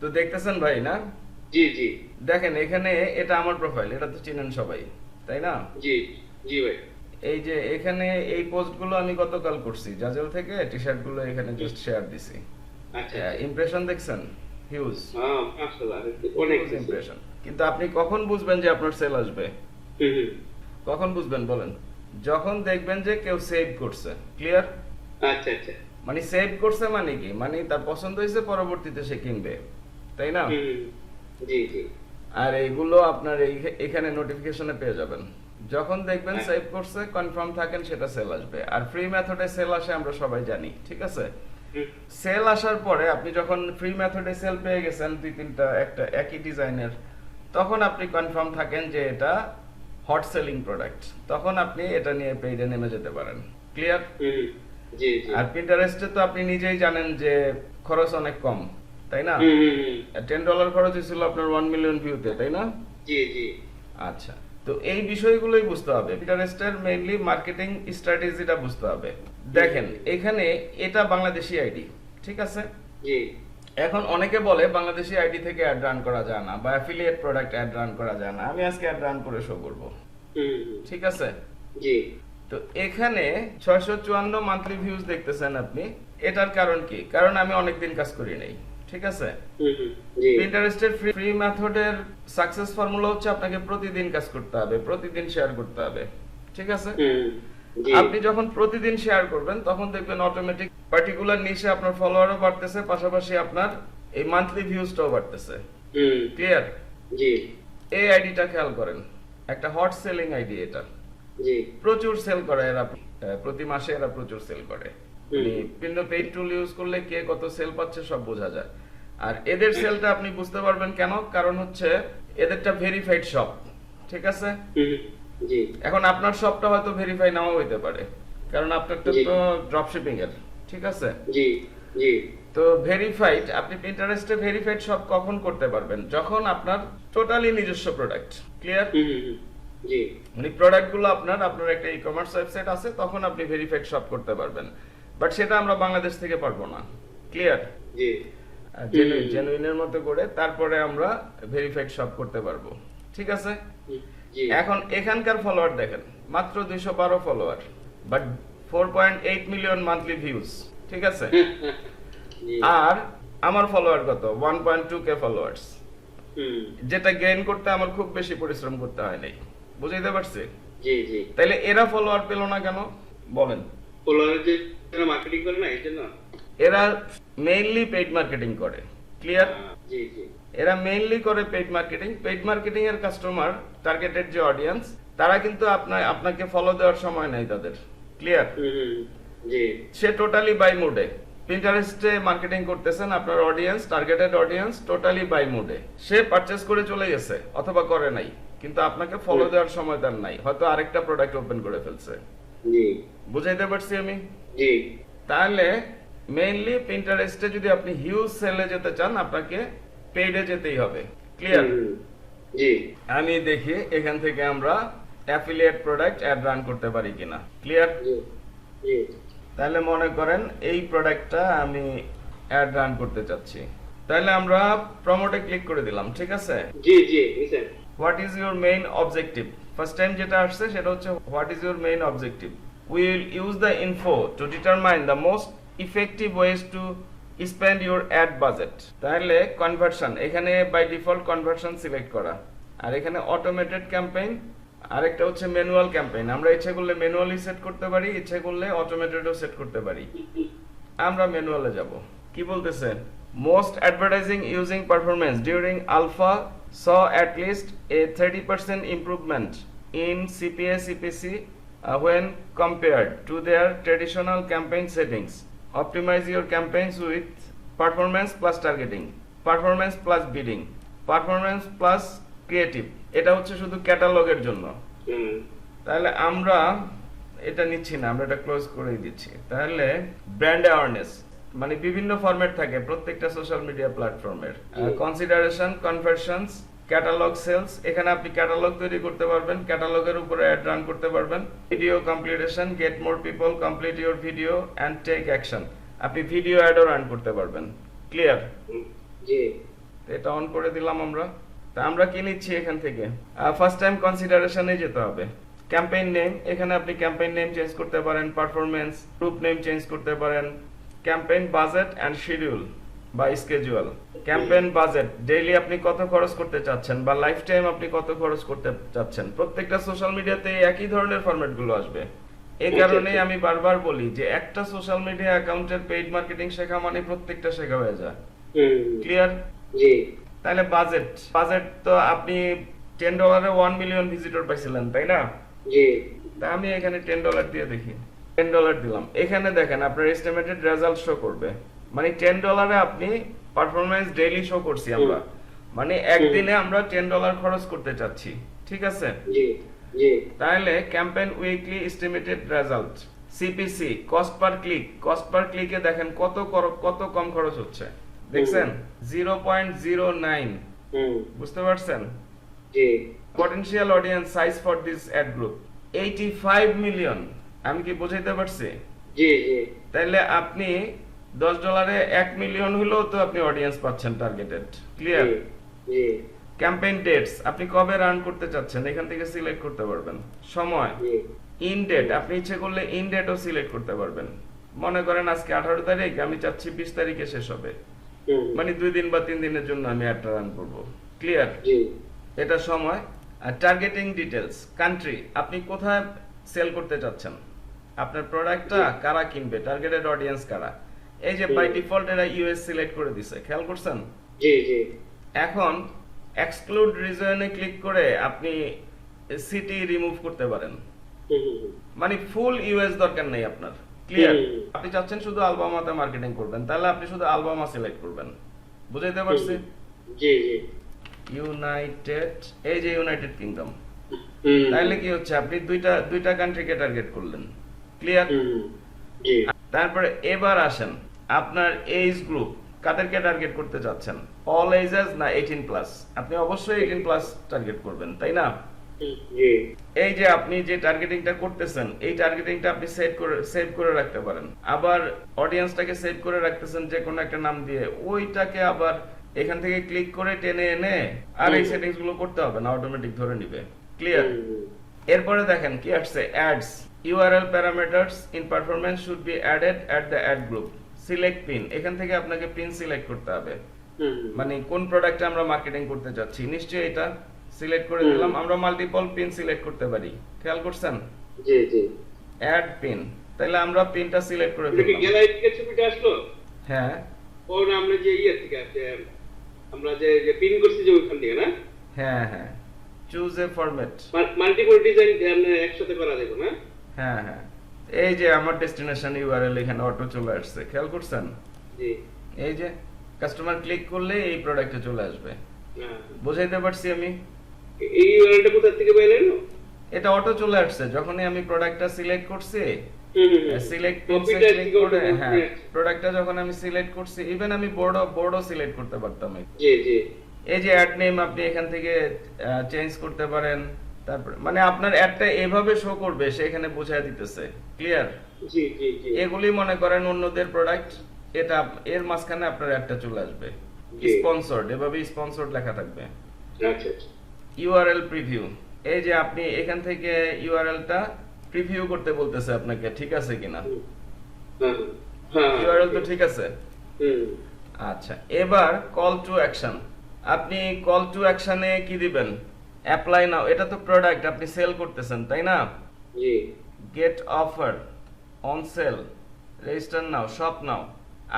তো দেখতেছেন ভাই না? জি জি। দেখেন এখানে এটা আমার প্রোফাইল এটা তো চিনেন সবাই তাই না? জি জি ভাই। এই যে এখানে এই পোস্টগুলো আমি গতকাল করছি জাজেল থেকে টি শার্টগুলো এখানে জাস্ট শেয়ার দিছি। আচ্ছা। ইমপ্রেশন দেখছেন? হিউজ হ্যাঁ অনেক ইমপ্রেশন কিন্তু আপনি কখন বুঝবেন যে আপনার সেল আসবে। কখন বুঝবেন বলেন? যখন দেখবেন যে কেউ সেভ করছে ক্লিয়ার আচ্ছা আচ্ছা। মানে সেভ করছে মানে কি? মানে তার পছন্দ হয়েছে পরবর্তীতে সে কিনবে। তাই না। জি জি। আর এইগুলো আপনার এই- এখানে নোটিফিকেশনে পেয়ে যাবেন। যখন দেখবেন হ্যাঁ। সেভ করছে কনফার্ম থাকেন সেটা সেল আসবে। আর ফ্রি মেথডে সেল আসে আমরা সবাই জানি ঠিক আছে? সেল আসার পরে আপনি যখন ফ্রি মেথডে সেল পেয়ে গেছেন দুই তিনটা একটা একই ডিজাইনের তখন আপনি কনফার্ম থাকেন যে এটা হট সেলিং প্রোডাক্ট তখন আপনি এটা নিয়ে পেইডে নেমে যেতে পারেন। ক্লিয়ার হুম, জি জি। আর পিন্টারেস্টে তো আপনি নিজেই জানেন যে খরচ অনেক কম। তাই না। টেন ডলার খরচ হয়েছিল আপনার ওয়ান মিলিয়ন ভিউতে তাই না? জি জি। আচ্ছা তো এই বিষয়গুলোই বুঝতে হবে। পিন্টারেস্টের মেইনলি মার্কেটিং স্ট্র্যাটেজিটা বুঝতে হবে। দেখেন এখানে এটা বাংলাদেশি আইডি ঠিক আছে? জি। এখন অনেকে বলে বাংলাদেশি আইডি থেকে অ্যাড রান করা যায় না বা অ্যাফিলিয়েট প্রোডাক্ট অ্যাড রান করা যায় না। আমি আজকে অ্যাড রান করে শো করব। ঠিক আছে? জি। তো এখানে ছয়শো চুয়ান্ন মান্থলি ভিউজ দেখতেছেন আপনি। এটার কারণ কি? কারণ আমি অনেকদিন কাজ করি নাই। ঠিক আছে। পিন্টারেস্টের ফ্রি ফ্রি মেথডের সাকসেস ফর্মুলা হচ্ছে আপনাকে প্রতিদিন কাজ করতে হবে প্রতিদিন শেয়ার করতে হবে ঠিক আছে? আপনি যখন প্রতিদিন শেয়ার করবেন তখন দেখবেন অটোমেটিক পার্টিকুলার নিশে আপনার ফলোয়ারও বাড়তেছে পাশাপাশি আপনার এই মান্থলি ভিউজটাও বাড়তেছে। ক্লিয়ার জি। এই আইডিটা খেয়াল করেন একটা হট সেলিং আইডি এটা। জি। প্রচুর সেল করে এরা প্রতি মাসে এরা প্রচুর সেল করে। বিভিন্ন পেইড টুল ইউজ করলে কে কত সেল পাচ্ছে সব বোঝা যায়। আর এদের সেলটা আপনি বুঝতে পারবেন কেন? কারণ হচ্ছে এদেরটা ভেরিফাইড শপ ঠিক আছে? এখন আপনার শপটা হয়তো ভেরিফাই নাও হইতে পারে কারণ আপনারটা তো ড্রপশিপিং এর ঠিক আছে? জি জি। তো ভেরিফাইড আপনি পিন্টারেস্টে ভেরিফাইড শপ কখন করতে পারবেন? যখন আপনার টোটালি নিজস্ব প্রোডাক্ট ক্লিয়ার মানে প্রোডাক্টগুলো আপনার আপনার একটা ই কমার্স ওয়েবসাইট আছে তখন আপনি ভেরিফাইড শপ করতে পারবেন। বাট সেটা আমরা বাংলাদেশ থেকে পারব না। ক্লিয়ার। জেনুইনের মতো করে তারপরে আমরা ভেরিফাইড শপ করতে পারব। ঠিক আছে? এখন এখানকার ফলোয়ার দেখেন মাত্র দুইশো বারো follower but four point eight million monthly views ঠিক আছে? আর আমার ফলোয়ার কত? One point two K followers যেটা গেইন করতে আমার খুব বেশি পরিশ্রম করতে হয় নাই। বুঝাইতে পারছি? তাইলে এরা ফলোয়ার পেল না কেন? বলেন। ফলোয়ারের যে মার্কেটিং করে না এই জন্য? এরা মেইনলি পেইড মার্কেটিং করে ক্লিয়ার জি জি। এরা মেইনলি করে পেইড মার্কেটিং পেইড মার্কেটিং এর কাস্টমার টার্গেটেড যে অডিয়েন্স তারা কিন্তু আপনার আপনাকে ফলো দেওয়ার সময় নাই তাদের ক্লিয়ার জি। সে টোটালি বাই মুডে পিন্টারেস্টে মার্কেটিং করতেছেন আপনার audience targeted audience totally buy মুডে সে পারচেজ করে চলে গেছে অথবা করে নাই কিন্তু আপনাকে ফলো দেওয়ার সময় তার নাই। হয়তো আরেকটা প্রোডাক্ট ওপেন করে ফেলছে। বুঝাইতে পারছি আমি? জি। তাহলে মেইনলি পিন্টারেস্টে যদি আপনি হিউজ সেলে যেতে চান আপনাকে পেইডে যেতেই হবে। ক্লিয়ার জি। আমি দেখি এখান থেকে আমরা অ্যাফিলিয়েট প্রোডাক্ট অ্যাড রান করতে পারি কিনা। ক্লিয়ার জি তাহলে মনে করেন এই প্রোডাক্টটা আমি অ্যাড রান করতে চাচ্ছি। তাহলে আমরা প্রমোটে ক্লিক করে দিলাম ঠিক আছে? জি জি what is your main objective first time যেটা আসছে সেটা হচ্ছে what is your main objective we will use the info to determine the most effective ways to spend your ad budget তাহলে কনভার্সন এখানে বাই ডিফল্ট কনভার্সন সিলেক্ট করা। আর এখানে automated campaign আরেকটা হচ্ছে ম্যানুয়াল ক্যাম্পেইন আমরা ইচ্ছে করলে ম্যানুয়ালি সেট করতে পারি, ইচ্ছে করলে অটোমেটেডও সেট করতে পারি। আমরা ম্যানুয়ালে যাব। কি বলতেছেন most advertising using performance during alpha saw at least a thirty percent improvement in CPA CPC when compared to their traditional campaign settings optimize your campaigns with performance plus targeting performance plus bidding performance plus creative এটা হচ্ছে শুধু ক্যাটালগের জন্য তাহলে আমরা এটা নিচ্ছি না আমরা এটা ক্লোজ করেই দিচ্ছি তাহলে ব্র্যান্ড অ্যাওয়ারনেস মানে বিভিন্ন ফরম্যাট থাকে প্রত্যেকটা সোশ্যাল মিডিয়া প্ল্যাটফর্মের কনসিডারেশন কনভার্সনস ক্যাটালগ সেলস এখানে আপনি ক্যাটালগ তৈরি করতে পারবেন ক্যাটালগের উপরে অ্যাড রান করতে পারবেন video completion get more people complete your video and take action আপনি ভিডিও অ্যাডও রান করতে পারবেন ক্লিয়ার জি। এটা অন করে দিলাম আমরা। তা আমরা কি নিচ্ছি এখান থেকে? ফার্স্ট টাইম কনসিডারেশনে যেতে হবে। ক্যাম্পেইন নেম এখানে আপনি ক্যাম্পেইন নেম চেঞ্জ করতে পারেন পারফরমেন্স গ্রুপ নেম চেঞ্জ করতে পারেন ক্যাম্পেইন বাজেট অ্যান্ড শিডিউল বা স্কেজুয়াল ক্যাম্পেইন বাজেট ডেইলি আপনি কত খরচ করতে চাচ্ছেন বা লাইফ টাইম আপনি কত খরচ করতে চাচ্ছেন? প্রত্যেকটা সোশ্যাল মিডিয়াতে একই ধরনের ফরম্যাটগুলো আসবে। এই কারণেই আমি বারবার বলি যে একটা সোশ্যাল মিডিয়া অ্যাকাউন্টের পেইড মার্কেটিং শেখা মানে প্রত্যেকটা শেখা হয়ে যায়। ক্লিয়ার জি। তাহলে বাজেট বাজেট তো আপনি টেন ডলারে ওয়ান মিলিয়ন ভিজিটর পাইছিলেন তাই না? জি। তা আমি এখানে টেন ডলার দিয়ে দেখি। টেন ডলার দিলাম। এখানে দেখেন আপনার এস্টিমেটেড রেজাল্ট শো করবে। মানে টেন ডলারে আপনি পারফরমেন্স ডেইলি শো করছি আমরা। মানে একদিনে আমরা টেন ডলার খরচ করতে চাচ্ছি ঠিক আছে? তাহলে campaign weekly estimated result CPC cost per click cost per ক্লিকে দেখেন কত কত কম খরচ হচ্ছে। দেখছেন? জিরো পয়েন্ট জিরো নাইন বুঝতে পারছেন? জি। Potential audience size for this ad group eighty five million আমি কি বোঝাইতে পারছি? তাইলে আপনি দশ ডলারে এক মিলিয়ন হলেও তো আপনি অডিয়েন্স পাচ্ছেন টার্গেটেড ক্লিয়ার জি ক্যাম্পেইন ডেটস আপনি কবে রান করতে চাচ্ছেন? এখান থেকে সিলেক্ট করতে পারবেন। সময়? জি। ইন ডেট আপনি ইচ্ছে করলে ইন ডেটও সিলেক্ট করতে পারবেন। মনে করেন আজকে আঠারো তারিখ আমি চাচ্ছি বিশ তারিখে শেষ হবে। মানে দুই দিন বা তিন দিনের জন্য আমি একটা রান করব। ক্লিয়ার জি। এটা সময়। আর টার্গেটিং ডিটেলস কান্ট্রি আপনি কোথায় সেল করতে চাচ্ছেন? আপনার প্রোডাক্টটা কারা কিনবে? টার্গেটেড অডিয়েন্স কারা? এই যে বাই ডিফল্ট এরা ইউএস সিলেক্ট করে দিছে খেয়াল করছেন? জি জি। এখন এক্সক্লুড রিজনে ক্লিক করে আপনি সিটি রিমুভ করতে পারেন। মানে ফুল ইউএস দরকার নেই আপনার ক্লিয়ার আপনি চাচ্ছেন শুধু আলবামাতে মার্কেটিং করবেন তাহলে আপনি শুধু আলবামা সিলেক্ট করবেন। বুঝাইতে পারছি? জি জি। ইউনাইটেড এই যে ইউনাইটেড কিংডম তাহলে কি হচ্ছে? আপনি দুইটা দুইটা কান্ট্রিকে টার্গেট করলেন। ক্লিয়ার তারপরে এবার আসেন। আপনার এজ গ্রুপ কাদেরকে টার্গেট করতে চাচ্ছেন অল এজেস না 18 প্লাস আপনি অবশ্যই 18 প্লাস টার্গেট করবেন তাই না? এই যে আপনি যে টার্গেটিংটা করতেছেন এই টার্গেটিংটা আপনি সেভ করে সেভ করে রাখতে পারেন। আবার অডিয়েন্সটাকে সেভ করে রাখতেছেন যে কোনো একটা নাম দিয়ে। ওইটাকে আবার এখান থেকে ক্লিক করে টেনে এনে আর এই। সেটিংসগুলো করতে হবে না অটোমেটিক ধরে নিবে। ক্লিয়ার। এরপরে দেখেন কি আসছে ads URL parameters in performance should be added at the ad group select pin এখান থেকে আপনাকে পিন সিলেক্ট করতে হবে। মানে কোন প্রোডাক্টে আমরা মার্কেটিং করতে চাচ্ছি নিশ্চয়ই এটা সিলেক্ট করে দিলাম। আমরা মাল্টিপল পিন সিলেক্ট করতে পারি। খেয়াল করছেন? জি জি। অ্যাড পিন তাহলে আমরা পিনটা সিলেক্ট করে দিলাম গ্যালারি থেকে ছবিটা আসলো? হ্যাঁ। ও না আমরা যে ইয়ে থেকে যে আমরা যে যে পিন করছি যে ওইখান থেকে না? হ্যাঁ হ্যাঁ। Choose a format multiple design আমরা একসাথে করা যাবে না? হ্যাঁ হ্যাঁ। এই যে আমার ডেস্টিনেশন ইউআরএল এখানে অটো চলে আসছে খেয়াল করছেন? জি। এই যে কাস্টমার ক্লিক করলে এই প্রোডাক্টে চলে আসবে। হ্যাঁ। বুঝাইতে পারছি আমি? এই ইউআরএলটা কোথা থেকে পাইলেন? এটা অটো চলে আসছে যখনই আমি প্রোডাক্টটা সিলেক্ট করছি সিলেক্ট হ্যাঁ copy প্রোডাক্টটা যখন আমি সিলেক্ট করছি ইভেন আমি বোর্ডও বোর্ডও সিলেক্ট করতে পারতাম। জি জি। এই যে অ্যাড নেম আপনি এখান থেকে চেঞ্জ করতে পারেন। তারপর মানে আপনার অ্যাডটা এভাবে শো করবে সে এখানে বোঝায় দিতেছে। ক্লিয়ার জি জি জি। এগুলি মনে করেন অন্যদের প্রোডাক্ট এটা এর মাঝখানে আপনার অ্যাডটা চলে আসবে। স্পন্সর্ড এভাবে স্পন্সর্ড লেখা থাকবে। আচ্ছা আচ্ছা। ইউআরএল প্রিভিউ এই যে আপনি এখান থেকে ইউআরএলটা প্রিভিউ করতে বলতেছে আপনাকে ঠিক আছে কিনা? হুম। হ্যাঁ হ্যাঁ ইউআরএল তো ঠিক আছে? হুম। আচ্ছা এবার কল টু অ্যাকশন আপনি কল টু অ্যাকশনে কি দিবেন? অ্যাপ্লাই নাও এটা তো প্রোডাক্ট আপনি সেল করতেছেন তাই না? জি। Get offer on sale register now shop now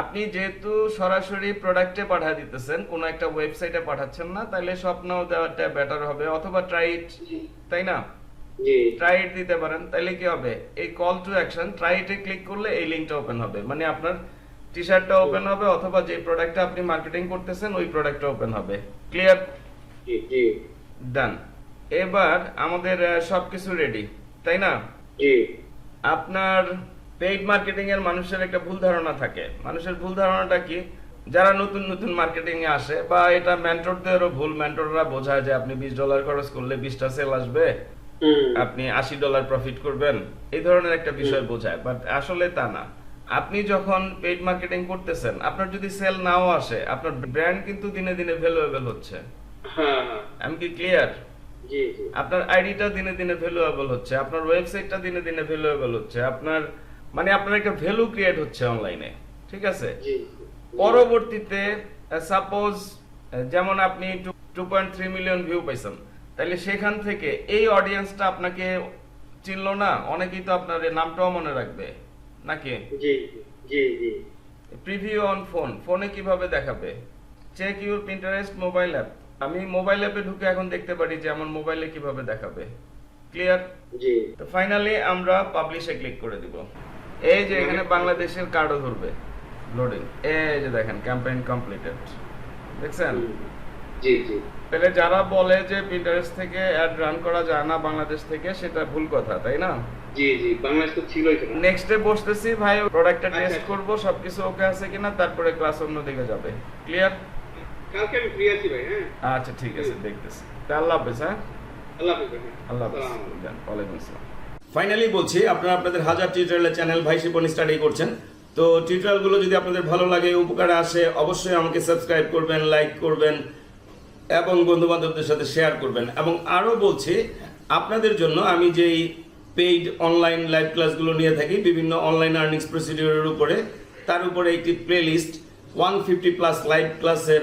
আপনি যেহেতু সরাসরি প্রোডাক্টে পাঠা দিতেছেন কোনো একটা ওয়েবসাইটে পাঠাচ্ছেন না তাহলে শপ নাও দেওয়াটা বেটার হবে অথবা ট্রাই ইট তাই না? জি। ট্রাই দিতে পারেন তাহলে কি হবে? এই কল টু অ্যাকশন ট্রাইটে ক্লিক করলে এই লিংকটা ওপেন হবে মানে আপনার টি শার্টটা ওপেন হবে অথবা যে প্রোডাক্টটা আপনি মার্কেটিং করতেছেন ওই প্রোডাক্টটা ওপেন হবে। ক্লিয়ার জি জি। ডান এবার আমাদের সবকিছু রেডি তাই না? জি। আপনার পেইড মার্কেটিং এর মানুষের একটা ভুল ধারণা থাকে। মানুষের ভুল ধারণাটা কি? যারা নতুন নতুন মার্কেটিং এ আসে বা এটা মেন্টরদেরও ভুল মেন্টররা বোঝায় যে আপনি বিশ ডলার খরচ করলে বিশটা সেল আসবে। আপনি আশি ডলার প্রফিট করবেন। এই ধরনের একটা বিষয় বোঝায় বাট আসলে তা না। আপনি যখন পেইড মার্কেটিং করতেছেন আপনার যদি সেল নাও আসে আপনার ব্র্যান্ড কিন্তু দিনে দিনে ভ্যালুয়েবল হচ্ছে। হ্যাঁ হ্যাঁ। আমি কি ক্লিয়ার আপনার আইডিটা দিনে দিনে ভ্যালুয়েবল হচ্ছে আপনার ওয়েবসাইটটা দিনে দিনে ভ্যালুয়েবল হচ্ছে আপনার মানে আপনার একটা ভ্যালু ক্রিয়েট হচ্ছে অনলাইনে ঠিক আছে? পরবর্তীতে সাপোজ যেমন আপনি two point three million view পাইছেন তাহলে সেখান থেকে এই অডিয়েন্সটা আপনাকে চিনলো না? অনেকেই তো আপনার নামটাও মনে রাখবে নাকি? জি জি জি। প্রিভিউ অন ফোন ফোনে কীভাবে দেখাবে? Check your Pinterest mobile app আমি মোবাইল অ্যাপে ঢুকে এখন দেখতে পারি যে আমার মোবাইলে কীভাবে দেখাবে। ক্লিয়ার জি। তো ফাইনালি আমরা পাবলিশে ক্লিক করে দিব। এই যে এখানে বাংলাদেশের কার্ডও ধরবে। লোডিং এই যে দেখেন ক্যাম্পেইন কমপ্লিটেড দেখছেন? জি জি। তাহলে যারা বলে যে পিন্টারেস্ট থেকে অ্যাড রান করা যায় না বাংলাদেশ থেকে সেটা ভুল কথা তাই না? জি জি বাংলাদেশ তো ছিলই। নেক্সটে বসতেছি ভাই প্রোডাক্টটা টেস্ট। করব সবকিছু ওকে আছে কিনা তারপরে ক্লাস অন্যদিকে যাবে। ক্লিয়ার কালকে আমি ফ্রি আছি ভাই হ্যাঁ? আচ্ছা ঠিক আছে দেখতেছি। আল্লাহ হাফেজ হ্যাঁ? আল্লাহ হাফেজ হ্যাঁ। আল্লাহ হাফেজ। ওয়ালাইকুম আসসালাম। ফাইনালি বলছি আপনারা আপনাদের হাজার টিউটোরিয়ালের চ্যানেল ভাই শিপন স্টাডি করছেন। তো টিউটোরিয়ালগুলো যদি আপনাদের ভালো লাগে উপকারে আসে অবশ্যই আমাকে সাবস্ক্রাইব করবেন লাইক করবেন এবং বন্ধু বান্ধবদের সাথে শেয়ার করবেন। এবং আরও বলছি আপনাদের জন্য আমি যেই পেইড অনলাইন লাইভ ক্লাসগুলো নিয়ে থাকি বিভিন্ন অনলাইন আর্নিংস প্রসিডিওরের উপরে তার উপরে একটি playlist one fifty plus live ক্লাসের